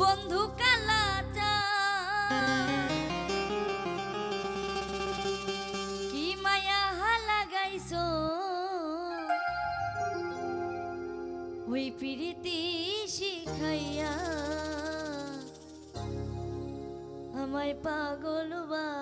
বন্ধু কালা কি মায়া লাগাইছো ওই প্রীতি শিখাইয়া আমায় পাগল বানাইছো